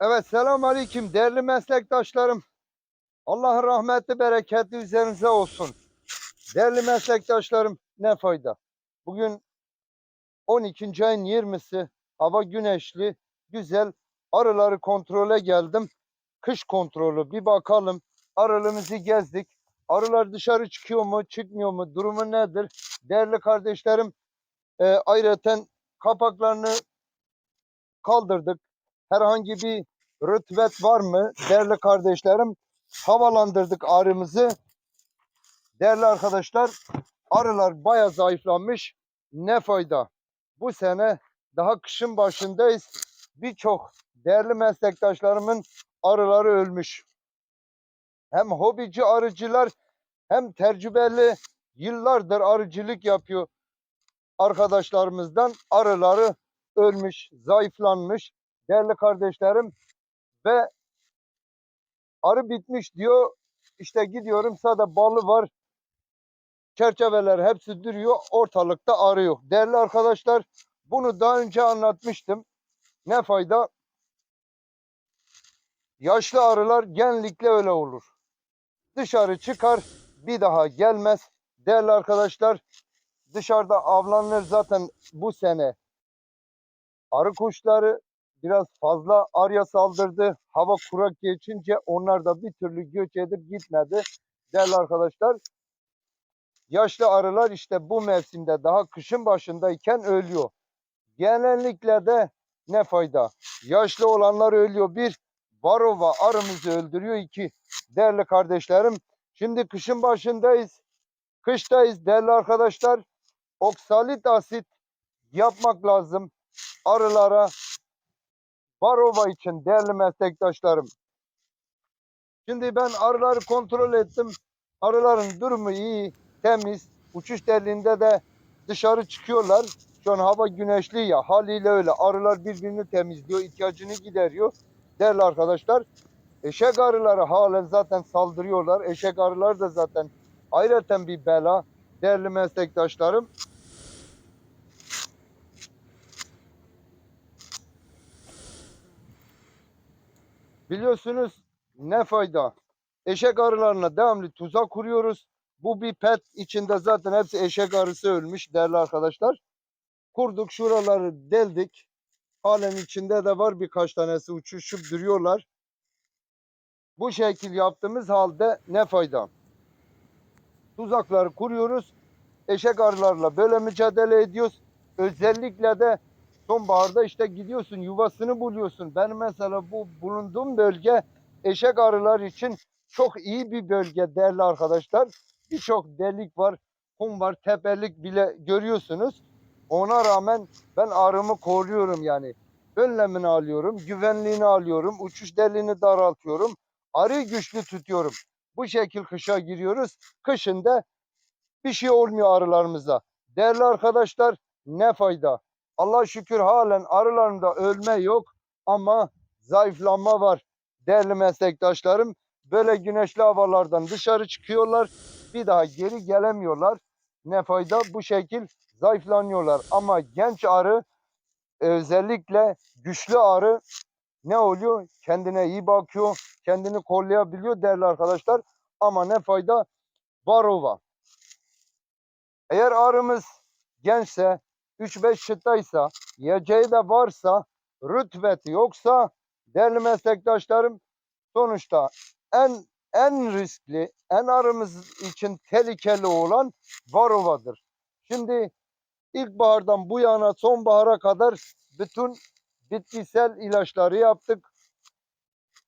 Evet selam aleyküm değerli meslektaşlarım. Allah'ın rahmeti bereketi üzerinize olsun. Değerli meslektaşlarım ne fayda. Bugün 12. ayın 20'si hava güneşli güzel arıları kontrole geldim. Kış kontrolü bir bakalım arılarımızı gezdik. Arılar dışarı çıkıyor mu çıkmıyor mu durumu nedir? Değerli kardeşlerim e, ayrıca kapaklarını kaldırdık herhangi bir rütbet var mı? Değerli kardeşlerim havalandırdık arımızı. Değerli arkadaşlar arılar baya zayıflamış. Ne fayda? Bu sene daha kışın başındayız. Birçok değerli meslektaşlarımın arıları ölmüş. Hem hobici arıcılar hem tecrübeli yıllardır arıcılık yapıyor arkadaşlarımızdan arıları ölmüş, zayıflanmış değerli kardeşlerim ve arı bitmiş diyor. İşte gidiyorum sada balı var. Çerçeveler hepsi duruyor. Ortalıkta arı yok. Değerli arkadaşlar bunu daha önce anlatmıştım. Ne fayda? Yaşlı arılar genellikle öyle olur. Dışarı çıkar bir daha gelmez. Değerli arkadaşlar dışarıda avlanır zaten bu sene. Arı kuşları biraz fazla arya saldırdı. Hava kurak geçince onlar da bir türlü göç edip gitmedi. Değerli arkadaşlar yaşlı arılar işte bu mevsimde daha kışın başındayken ölüyor. Genellikle de ne fayda? Yaşlı olanlar ölüyor. Bir, varova arımızı öldürüyor. iki değerli kardeşlerim. Şimdi kışın başındayız. Kıştayız değerli arkadaşlar. Oksalit asit yapmak lazım arılara Varova için değerli meslektaşlarım. Şimdi ben arıları kontrol ettim. Arıların durumu iyi, temiz. Uçuş deliğinde de dışarı çıkıyorlar. Şu an hava güneşli ya haliyle öyle. Arılar birbirini temizliyor, ihtiyacını gideriyor. Değerli arkadaşlar. Eşek arıları halen zaten saldırıyorlar. Eşek arılar da zaten ayrıca bir bela. Değerli meslektaşlarım. Biliyorsunuz ne fayda? Eşek arılarına devamlı tuzak kuruyoruz. Bu bir pet içinde zaten hepsi eşek arısı ölmüş değerli arkadaşlar. Kurduk şuraları deldik. Halen içinde de var birkaç tanesi uçuşup duruyorlar. Bu şekil yaptığımız halde ne fayda? Tuzakları kuruyoruz. Eşek arılarla böyle mücadele ediyoruz. Özellikle de sonbaharda işte gidiyorsun yuvasını buluyorsun. Ben mesela bu bulunduğum bölge eşek arılar için çok iyi bir bölge değerli arkadaşlar. Birçok delik var, kum var, tepelik bile görüyorsunuz. Ona rağmen ben arımı koruyorum yani. Önlemini alıyorum, güvenliğini alıyorum, uçuş deliğini daraltıyorum. Arıyı güçlü tutuyorum. Bu şekil kışa giriyoruz. Kışında bir şey olmuyor arılarımıza. Değerli arkadaşlar ne fayda? Allah şükür halen arılarımda ölme yok ama zayıflanma var. Değerli meslektaşlarım böyle güneşli havalardan dışarı çıkıyorlar. Bir daha geri gelemiyorlar. Ne fayda bu şekil zayıflanıyorlar. Ama genç arı özellikle güçlü arı ne oluyor? Kendine iyi bakıyor. Kendini kollayabiliyor değerli arkadaşlar. Ama ne fayda? Varova. Eğer arımız gençse 3-5 çıtaysa, yiyeceği de varsa, rütbeti yoksa değerli meslektaşlarım sonuçta en en riskli, en arımız için tehlikeli olan varovadır. Şimdi ilkbahardan bu yana sonbahara kadar bütün bitkisel ilaçları yaptık.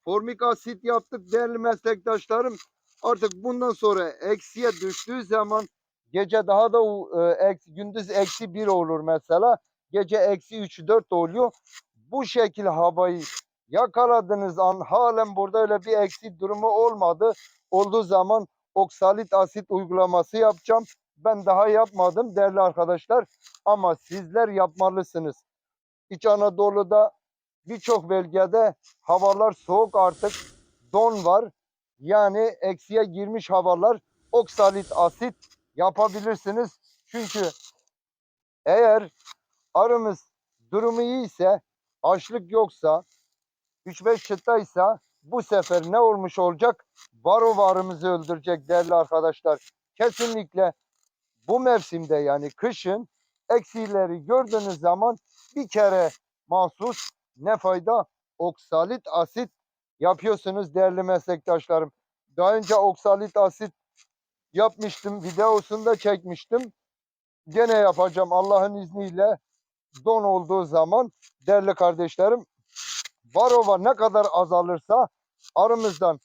Formik asit yaptık değerli meslektaşlarım. Artık bundan sonra eksiye düştüğü zaman Gece daha da e, eksi, gündüz eksi bir olur mesela. Gece eksi üç dört oluyor. Bu şekil havayı yakaladığınız an halen burada öyle bir eksi durumu olmadı. Olduğu zaman oksalit asit uygulaması yapacağım. Ben daha yapmadım değerli arkadaşlar. Ama sizler yapmalısınız. İç Anadolu'da birçok bölgede havalar soğuk artık. Don var. Yani eksiye girmiş havalar oksalit asit yapabilirsiniz. Çünkü eğer arımız durumu iyiyse, açlık yoksa, 3-5 çıtaysa bu sefer ne olmuş olacak? Varova arımızı öldürecek değerli arkadaşlar. Kesinlikle bu mevsimde yani kışın eksileri gördüğünüz zaman bir kere mahsus ne fayda? Oksalit asit yapıyorsunuz değerli meslektaşlarım. Daha önce oksalit asit yapmıştım. Videosunu da çekmiştim. Gene yapacağım Allah'ın izniyle. Don olduğu zaman değerli kardeşlerim varova ne kadar azalırsa arımızdan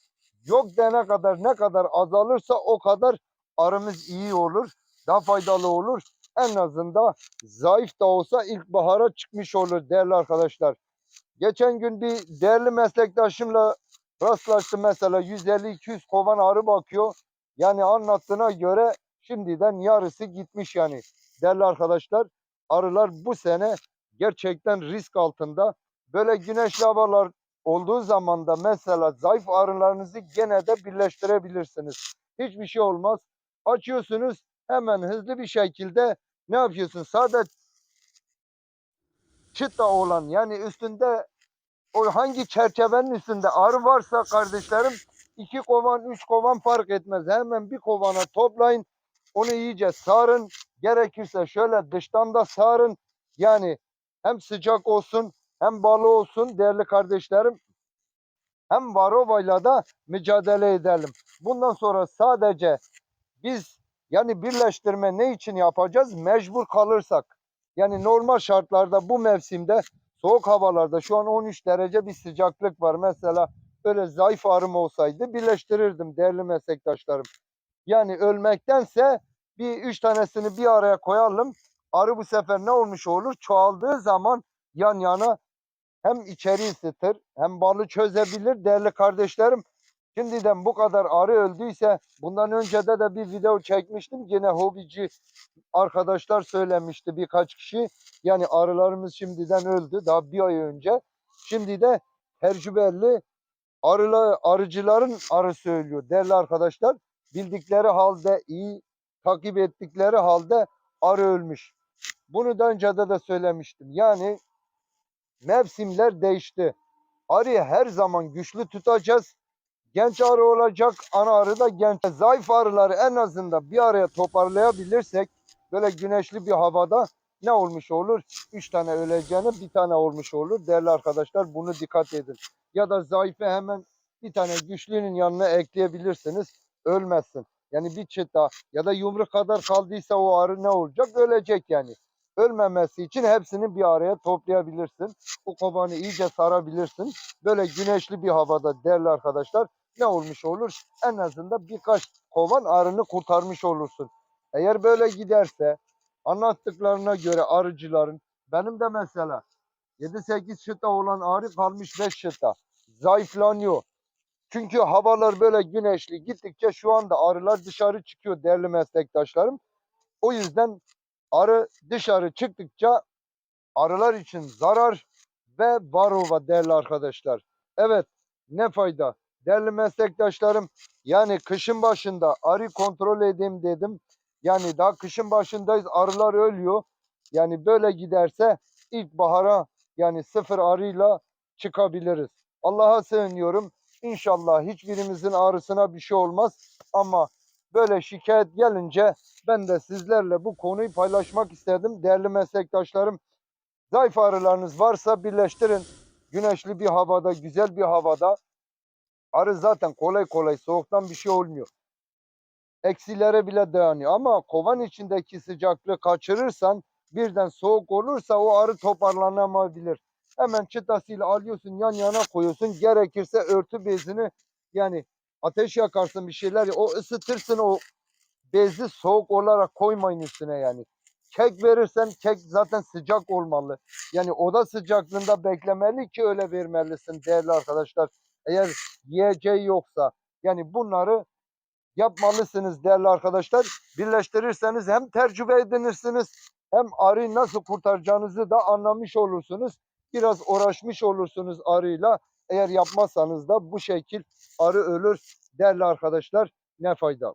yok dene kadar ne kadar azalırsa o kadar arımız iyi olur. Daha faydalı olur. En azından zayıf da olsa ilkbahara çıkmış olur değerli arkadaşlar. Geçen gün bir değerli meslektaşımla rastlaştım mesela 150-200 kovan arı bakıyor. Yani anlattığına göre şimdiden yarısı gitmiş yani. Değerli arkadaşlar arılar bu sene gerçekten risk altında. Böyle güneşli havalar olduğu zaman da mesela zayıf arılarınızı gene de birleştirebilirsiniz. Hiçbir şey olmaz. Açıyorsunuz hemen hızlı bir şekilde ne yapıyorsun? Sadece çıta olan yani üstünde o hangi çerçevenin üstünde arı varsa kardeşlerim iki kovan üç kovan fark etmez. Hemen bir kovana toplayın. Onu iyice sarın. Gerekirse şöyle dıştan da sarın. Yani hem sıcak olsun hem balı olsun değerli kardeşlerim. Hem varovayla da mücadele edelim. Bundan sonra sadece biz yani birleştirme ne için yapacağız? Mecbur kalırsak. Yani normal şartlarda bu mevsimde soğuk havalarda şu an 13 derece bir sıcaklık var. Mesela böyle zayıf arım olsaydı birleştirirdim değerli meslektaşlarım. Yani ölmektense bir üç tanesini bir araya koyalım. Arı bu sefer ne olmuş olur? Çoğaldığı zaman yan yana hem içeri ısıtır hem balı çözebilir değerli kardeşlerim. Şimdiden bu kadar arı öldüyse bundan önce de de bir video çekmiştim. Yine hobici arkadaşlar söylemişti birkaç kişi. Yani arılarımız şimdiden öldü daha bir ay önce. Şimdi de tecrübeli arıla, arıcıların arı söylüyor değerli arkadaşlar. Bildikleri halde iyi takip ettikleri halde arı ölmüş. Bunu da önce de, de söylemiştim. Yani mevsimler değişti. Arıyı her zaman güçlü tutacağız. Genç arı olacak, ana arı da genç. Zayıf arıları en azından bir araya toparlayabilirsek böyle güneşli bir havada ne olmuş olur? Üç tane öleceğine bir tane olmuş olur. Değerli arkadaşlar bunu dikkat edin. Ya da zayıfı hemen bir tane güçlünün yanına ekleyebilirsiniz. Ölmezsin. Yani bir çıta ya da yumruk kadar kaldıysa o arı ne olacak? Ölecek yani. Ölmemesi için hepsini bir araya toplayabilirsin. O kovanı iyice sarabilirsin. Böyle güneşli bir havada değerli arkadaşlar ne olmuş olur? En azından birkaç kovan arını kurtarmış olursun. Eğer böyle giderse anlattıklarına göre arıcıların benim de mesela 7-8 çıta olan arı kalmış 5 çıta. Zayıflanıyor. Çünkü havalar böyle güneşli gittikçe şu anda arılar dışarı çıkıyor değerli meslektaşlarım. O yüzden arı dışarı çıktıkça arılar için zarar ve varova değerli arkadaşlar. Evet ne fayda. Değerli meslektaşlarım yani kışın başında arı kontrol edeyim dedim. Yani daha kışın başındayız arılar ölüyor. Yani böyle giderse ilkbahara yani sıfır arıyla çıkabiliriz. Allah'a sığınıyorum. İnşallah hiçbirimizin ağrısına bir şey olmaz. Ama böyle şikayet gelince ben de sizlerle bu konuyu paylaşmak istedim. Değerli meslektaşlarım zayıf arılarınız varsa birleştirin. Güneşli bir havada, güzel bir havada. Arı zaten kolay kolay soğuktan bir şey olmuyor. Eksilere bile dayanıyor. Ama kovan içindeki sıcaklığı kaçırırsan birden soğuk olursa o arı toparlanamayabilir. Hemen çıtasıyla alıyorsun yan yana koyuyorsun. Gerekirse örtü bezini yani ateş yakarsın bir şeyler o ısıtırsın o bezi soğuk olarak koymayın üstüne yani. Kek verirsen kek zaten sıcak olmalı. Yani oda sıcaklığında beklemeli ki öyle vermelisin değerli arkadaşlar. Eğer yiyeceği yoksa yani bunları yapmalısınız değerli arkadaşlar. Birleştirirseniz hem tecrübe edinirsiniz hem arıyı nasıl kurtaracağınızı da anlamış olursunuz. Biraz uğraşmış olursunuz arıyla. Eğer yapmazsanız da bu şekil arı ölür değerli arkadaşlar. Ne fayda.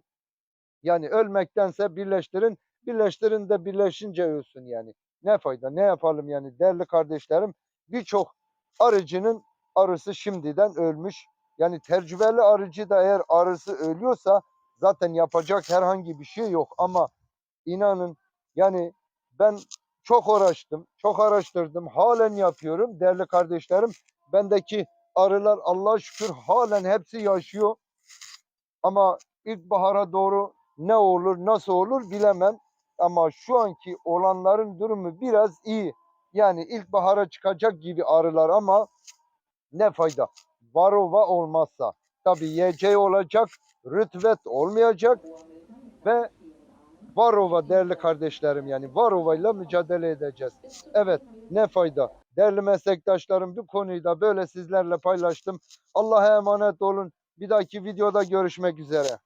Yani ölmektense birleştirin. Birleştirin de birleşince ölsün yani. Ne fayda ne yapalım yani değerli kardeşlerim. Birçok arıcının arısı şimdiden ölmüş. Yani tecrübeli arıcı da eğer arısı ölüyorsa zaten yapacak herhangi bir şey yok. Ama inanın yani ben çok uğraştım, çok araştırdım, halen yapıyorum değerli kardeşlerim. Bendeki arılar Allah'a şükür halen hepsi yaşıyor. Ama ilkbahara doğru ne olur, nasıl olur bilemem. Ama şu anki olanların durumu biraz iyi. Yani ilkbahara çıkacak gibi arılar ama ne fayda? Varova olmazsa. Tabii yiyeceği olacak, rütbet olmayacak ve Varova değerli kardeşlerim yani Varova ile mücadele edeceğiz. Evet ne fayda. Değerli meslektaşlarım bu konuyu da böyle sizlerle paylaştım. Allah'a emanet olun. Bir dahaki videoda görüşmek üzere.